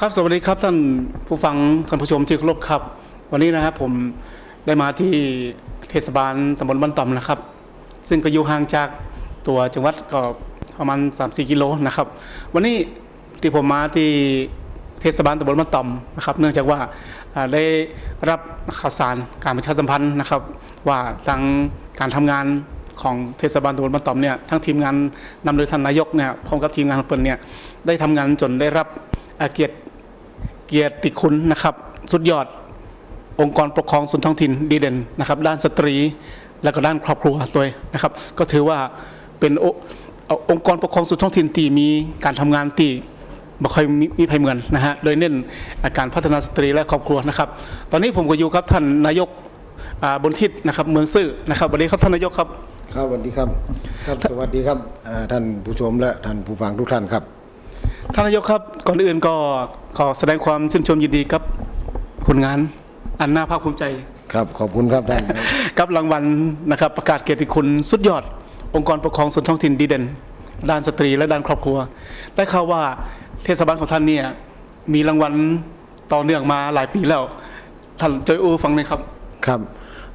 ครับสวัสดีครับท่านผู้ฟังท่านผู้ชมที่เคารพครับ วันนี้นะครับผมได้มาที่เทศบาลตำบลบ้านต่อมนะครับ ซึ่งก็อยู่ห่างจากตัวจังหวัดก็ประมาณ 3-4 กิโลนะครับ วันนี้ที่ผมมาที่เทศบาลตำบลบ้านต่อมนะครับ เนื่องจากว่าได้รับข่าวสารการประชาสัมพันธ์นะครับ ว่าทางการทำงานของเทศบาลตำบลบ้านต่อมเนี่ยทั้งทีมงานนำโดยท่านนายกเนี่ยพร้อมกับทีมงานของเปิ่นเนี่ยได้ทำงานจนได้รับเกียรติ เกียรติคุณนะครับ สุดยอด องค์กรปกครองส่วนท้องถิ่นดีเด่นนะครับ ด้านสตรีและก็ด้านครอบครัวด้วยนะครับ ก็ถือว่าเป็นโอเอ่อองค์กรปกครองส่วนท้องถิ่นที่มีการทำงานที่บ่ค่อยมีมีภัยเหมือนนะฮะโดยเน้นการพัฒนาสตรีและครอบครัวนะครับ ตอนนี้ผมก็อยู่กับท่านนายกอ่าบนทิศนะครับเมืองซื่อนะครับวันนี้ครับท่านนายกครับครับสวัสดีครับครับสวัสดีครับอ่าท่านผู้ชมและท่านผู้ฟังทุกท่านครับท่านนายกครับก่อนอื่นก็ ขอแสดงความชื่นชมยินดีกับผลงานอันน่าภาคภูมิใจ ครับขอบคุณครับท่าน กับรางวัลนะครับประกาศเกียรติคุณสุดยอด องค์กรปกครองส่วนท้องถิ่นดีเด่น ด้านสตรีและด้านครอบครัว ได้ข่าวว่าเทศบาลของท่านเนี่ยมีรางวัลต่อเนื่องมาหลายปีแล้ว ท่านจอยอูฟังหน่อยครับครับ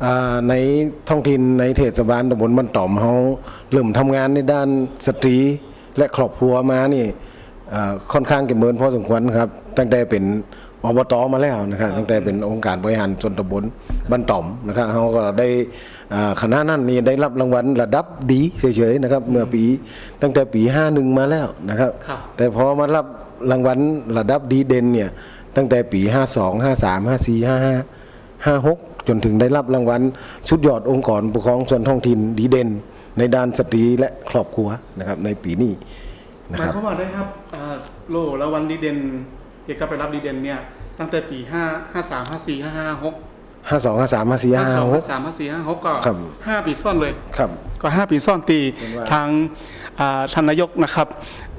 อ่าในท้องถิ่นในเทศบาลตำบลบ้านต่อมเฮาเริ่มทำงานในด้านสตรีและครอบครัวมานี่อ่า ค่อนข้างจะเมินพอสมควรครับ ตั้งแต่เป็นอบตมาแล้วนะครับตั้งแต่เป็นองค์การบริหารส่วนตำบลบ้านต่อมนะครับเฮาก็ได้อ่าคณะนั้นนี่ได้รับรางวัลระดับดีเฉยๆนะครับเมื่อปีตั้งแต่ปี 51 มาแล้วนะครับครับแต่พอมารับรางวัลระดับดีเด่นเนี่ยตั้งแต่ปี 52 53 54 55 56 จนถึงได้รับรางวัลสุดยอดองค์กรปกครองส่วนท้องถิ่นดีเด่น ในด้านสตรีและครอบครัวนะครับในปีนี้ หนะมายครับ ความว่าได้ครับอ่าโล่รางวัลดีเด่นเกี่ยวกับไปรับดีเด่นเนี่ยตั้งแต่ปี5 53 54 55 56 52 53 54 52 56 53 54 56ก็ครับ ห้าปีซ่อนเลย ครับ ก็ห้าปีซ่อนตีเป็นว่า ทางอ่าท่านนายกนะครับ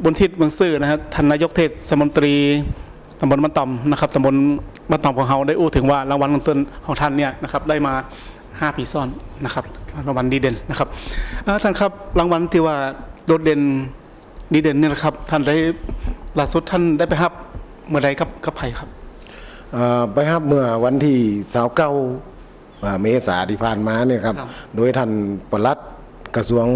บนทิศเมืองซื่อนะครับท่านนายกเทศมนตรีตำบลบ้านต่อมนะครับตำบลบ้านต่อมของเราได้อู้ถึงว่ารางวัลของตนของท่านเนี่ยนะครับได้มาห้าปีซ่อนนะครับรางวัลดีเด่นนะครับเอ่อท่านครับรางวัลที่ว่าโดดเด่น ดีเด่นเนี่ยนะครับ ท่านได้ล่าสุดท่านได้ไปรับเมื่อใดครับกับไผ่ครับเอ่อไปครับเมื่อวันที่29อ่าเมษาที่ผ่านมาเนี่ยครับครับโดยท่านปลัดกระทรวง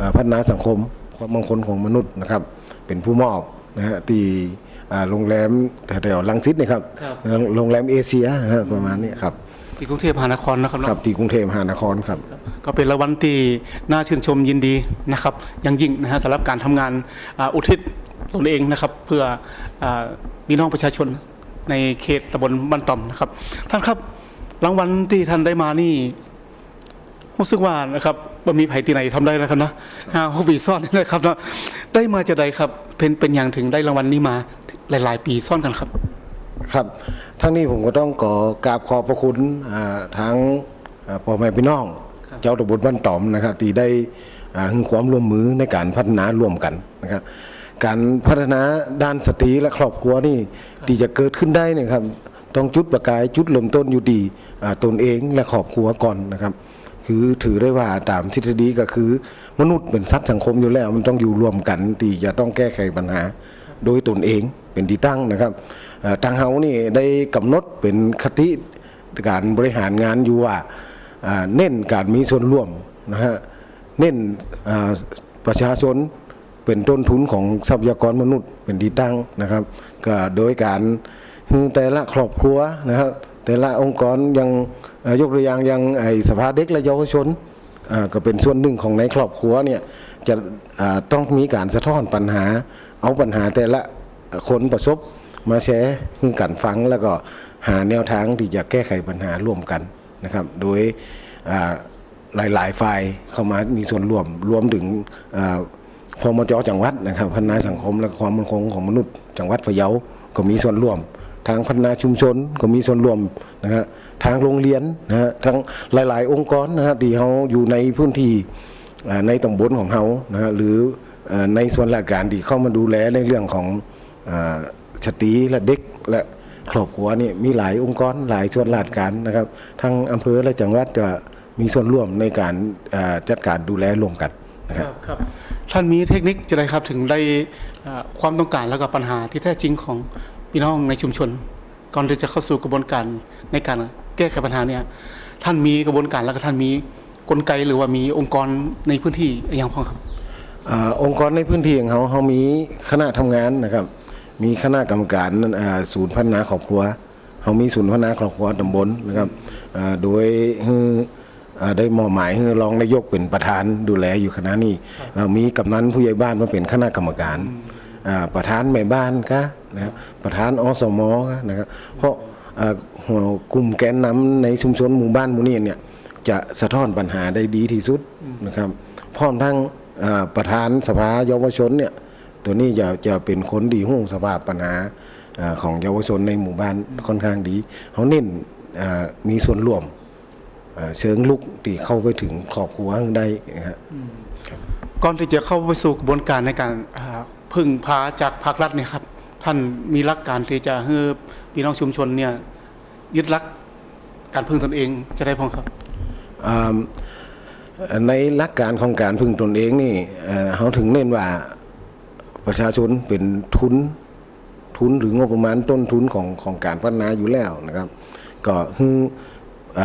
อ่าพัฒนาสังคมความมั่นคงของมนุษย์นะครับ เป็นผู้มอบนะฮะที่อ่าโรงแรมแถวๆลังสิตนี่ครับครับ โรงแรมเอเชียนะครับประมาณนี้ครับ ที่กรุงเทพมหานครนะครับเนาะครับที่กรุงเทพมหานครครับ ก็เป็นรางวัลที่น่าชื่นชมยินดีนะครับอย่างยิ่งนะฮะสำหรับการทำงานอ่าอุทิศตนเองนะครับ เพื่ออาพี่น้องประชาชนในเขตตำบลบ้านต่อมนะครับ ท่านครับรางวัลที่ท่านได้มานี่รู้สึกว่านะครับบ่มีไผที่ไหนทำได้นะครับนะห้าหกปีซ่อนนี่นะครับเนาะได้มาจากใดครับเป็นเป็นอย่างถึงได้รางวัลนี้มาหลาย ๆ ปีซ่อนกันครับ ครับ ทั้งนี้ผมก็ต้องขอกราบขอบพระคุณอ่าทั้งอ่าพ่อแม่พี่น้องครับเจ้าตำบลบ้านตอมนะครับที่ได้อ่าให้ความร่วมมือในการพัฒนาร่วมกันนะครับ การพัฒนาด้านสตรีและครอบครัวนี่ที่จะเกิดขึ้นได้เนยครับ ต้องจุดประกายจุดเริ่มต้นอยู่ดีอ่าตนเองและครอบครัวก่อนนะครับคือถือได้ว่าตามทฤษฎีก็คือ มนุษย์เป็นสัตว์สังคมอยู่แล้วมันต้องอยู่รวมกันที่จะต้องแก้ไขปัญหา โดยตนเองเป็นที่ตั้งนะครับทางเฮานี่ได้กำหนดเป็นคติการบริหารงานอยู่ว่าเน้นการมีส่วนร่วมนะฮะเน้นประชาชนเป็นต้นทุนของทรัพยากรมนุษย์เป็นที่ตั้งนะครับ ก็โดยการแต่ละครอบครัวนะครับแต่ละองค์กรยังยกตัวอย่างย่างไอสภาเด็กและเยาวชน ก็เป็นส่วนหนึ่งของในครอบครัวเนี่ยจะต้องมีการสะท้อนปัญหา เอาปัญหาแต่ละคนประสบมาแชร์ให้กันฟังแล้วก็หาแนวทางที่จะแก้ไขปัญหาร่วมกันนะครับ โดยอ่าหลายๆฝ่ายเข้ามามีส่วนร่วมรวมถึงอ่าพมจจังหวัดนะครับพัฒนาสังคมและความมั่นคงของมนุษย์จังหวัดพะเยาก็มีส่วนร่วม ทางพัฒนาชุมชนก็มีส่วนร่วมนะฮะทางโรงเรียนนะฮะทั้งหลาย ๆ องค์กรนะฮะที่เขาอยู่ในพื้นที่ในตำบลของเขานะฮะหรือในส่วนราชการที่เข้ามาดูแลในเรื่องของอาสตรีและเด็กและครอบครัวนี่มีหลายองค์กรหลายส่วนราชการนะครับ ทั้งอำเภอและจังหวัดจะมีส่วนร่วมในการจัดการดูแลร่วมกันนะครับครับท่านมีเทคนิคจะไรครับถึงได้ความต้องการแล้วก็ปัญหาที่แท้จริงของ พี่น้องในชุมชน ก่อนที่จะเข้าสู่กระบวนการในการแก้ไขปัญหาเนี่ยท่านมีกระบวนการแล้วก็ท่านมีกลไกหรือว่ามีองค์กรในพื้นที่อย่างพ้องครับอาองค์กรในพื้นที่ของเขาเขามีคณะทำงานนะครับ มีคณะกรรมการอ่าศูนย์พัฒนาครอบครัวเขามีศูนย์พัฒนาครอบครัวตำบลนะครับอ่าโดยให้อ่าได้มอบหมายให้รองนายกเป็นประธานดูแลอยู่คณะนี้เรามีกำนันผู้ใหญ่บ้านมาเป็นคณะกรรมการอ่าประธานแม่บ้านก็ นะครับประธานอสมนะครับเพราะกลุ่มแกนนำในชุมชนหมู่บ้านหมู่นี้เนี่ยจะสะท้อนปัญหาได้ดีที่สุดนะครับพร้อมทั้งประธานสภาเยาวชนเนี่ยตัวนี้จะจะเป็นคนดีหู้สภาพปัญหาอของเยาวชนในหมู่บ้านค่อนข้างดีเขาเน้นมีส่วนร่วมเชิงลุกที่เข้าไปถึงครอบครัวได้นะฮะก่อนที่จะเข้าไปสู่กระบวนการในการพึ่งพาจากภาครัฐเนี่ยครับ ท่านมีหลักการที่จะให้พี่น้องชุมชนเนี่ยยึดหลักการพึ่งตนเองจะได้พ้องครับในหลักการของการพึ่งตนเองนี่เขาถึงเน้นว่าประชาชนเป็นทุนทุนหรืองบประมาณต้นทุนของของการพัฒนาอยู่แล้วนะครับ ก็คืออ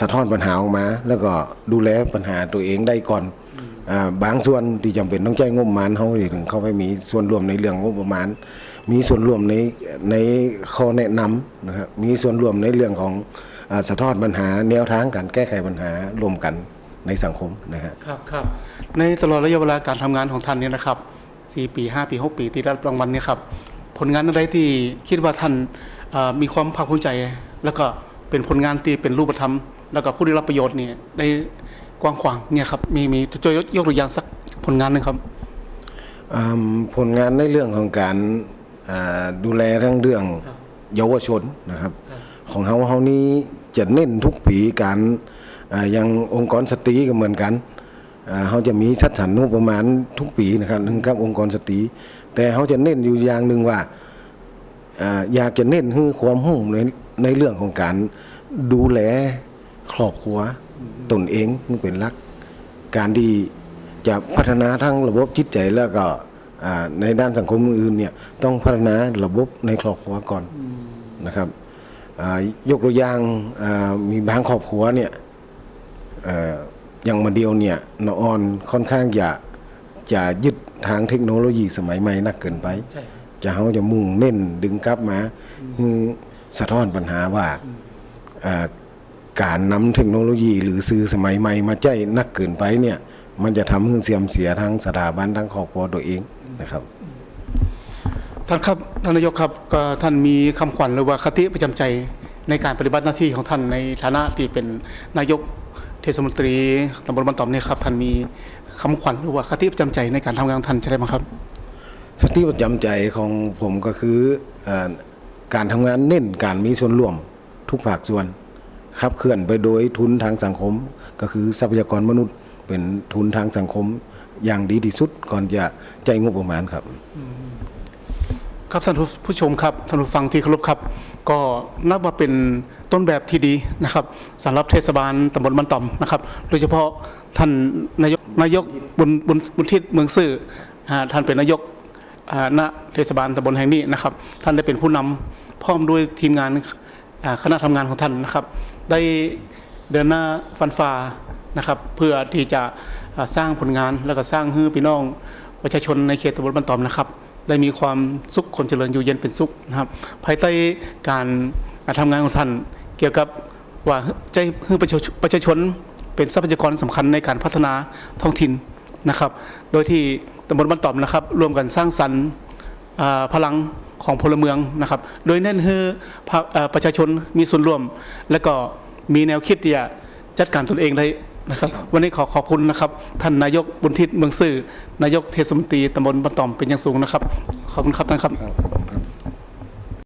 สะท้อนปัญหาออกมา แล้วก็ดูแลปัญหาตัวเองได้ก่อน บางส่วนที่จำเป็นต้องใช้งบประมาณเขาถึงเข้าไปมีส่วนร่วมในเรื่องงบประมาณ มีส่วนร่วมในในข้อแนะนำนะครับมีส่วนร่วมในเรื่องของอสะท้อนปัญหาแนวทางการแก้ไขปัญหารวมกันในสังคมนะฮะครับครับในตลอดระยะเวลาการทำงานของท่านเนี่ยนะครับ4ปี 5 ปี 6 ปีที่ได้รับรางวัลเนี่ยครับผลงานอะไรที่คิดว่าท่านมีความภาคภูมิใจ แล้วก็เป็นผลงานที่เป็นรูปธรรม แล้วก็ผู้ได้รับประโยชน์เนี่ยได้ กว้างขวางเนี่ยครับมีมีจะยกยกตัวอย่างสักผลงานหนึงครับอืมผลงานในเรื่องของการอ่าดูแลทั้งเรื่องเยาวชนนะครับ ของเฮาเฮานี้จะเน้นทุกปีการอ่าอย่างองค์กรสตรีก็เหมือนกันอ่าเขาจะมีชัดสันนุประมาณทุกปีนะครับถึงกับองค์กรสตรีแต่เขาจะเน้นอยู่อย่างหนึ่งว่าอ่าอยากจะเน้นให้ความหุ่ในในเรื่องของการดูแลครอบครัว ตนเองนี่เป็นหลัก การที่จะพัฒนาทั้งระบบจิตใจแล้วก็อ่าในด้านสังคมอื่นๆเนี่ยต้องพัฒนาระบบในครอบครัวก่อนนะครับอ่ายกตัวอย่างอ่ามีบางครอบครัวเนี่ยเอ่ออย่างมาเดียวเนี่ยนออนค่อนข้างจะจะยึดทางเทคโนโลยีสมัยใหม่นักเกินไปใช่จะเขาจะมุ่งเน้นดึงกลับมาคือสะท้อนปัญหาว่าอ่า การนำเทคโนโลยีหรือสื่อสมัยใหม่มาใจนักเกินไปเนี่ย มันจะทำให้เสื่อมเสียทั้งสถาบันทั้งครอบครัวตัวเองนะครับ ท่านครับท่านนายกครับก็ท่านมีคำขวัญหรือว่าคติประจำใจในการปฏิบัติหน้าที่ของท่านในฐานะที่เป็นนายกเทศมนตรีตำบลบ้านตอมเนี่ยครับท่านมีคำขวัญหรือว่าคติประจำใจในการทำงานของท่านจะได้ไหมครับทัที่ประจำใจของผมก็คือเออการทำงานเน้นการมีส่วนร่วมทุกภาคส่วน ขับเคลื่อนไปโดยทุนทางสังคม ก็คือทรัพยากรมนุษย์ เป็นทุนทางสังคมอย่างดีที่สุดก่อนจะใจงบประมาณครับ ครับท่านผู้ชมครับท่านผู้ฟังที่เคารพครับ ก็นับว่าเป็นต้นแบบที่ดีนะครับสำหรับเทศบาลตำบลบ้านต่อมนะครับ โดยเฉพาะท่านนายกนายกบุญบุญบุญทิศเมืองซื่อท่านเป็นนายกณเทศบาลตำบลแห่งนี้นะครับ ท่านได้เป็นผู้นำพร้อมด้วยทีมงาน คณะทำงานของท่านนะครับ ได้เดินหน้าฟันฝ่านะครับเพื่อที่จะสร้างผลงานแล้วก็สร้างให้พี่น้องประชาชนในเขตตำบลบ้านตอมนะครับ ได้มีความสุขคนเจริญอยู่เย็นเป็นสุขนะครับภายใต้การทำงานของท่านเกี่ยวกับว่าใจให้ประชาชนประชาชนเป็นทรัพยากรสำคัญในการพัฒนาท้องถิ่นนะครับ โดยที่ตำบลบ้านตอมนะครับ ร่วมกันสร้างสรรค์พลัง ของพลเมืองนะครับ โดยเน้นให้ภาคอ่าประชาชนมีส่วนร่วม และก็มีแนวคิดที่จะจัดการตนเองได้นะครับ วันนี้ขอขอบคุณนะครับ ท่านนายกบุญทิศเมืองซื่อ นายกเทศมนตรีตำบลบ้านตอมเป็นอย่างสูงนะครับ ขอบคุณครับท่านครับ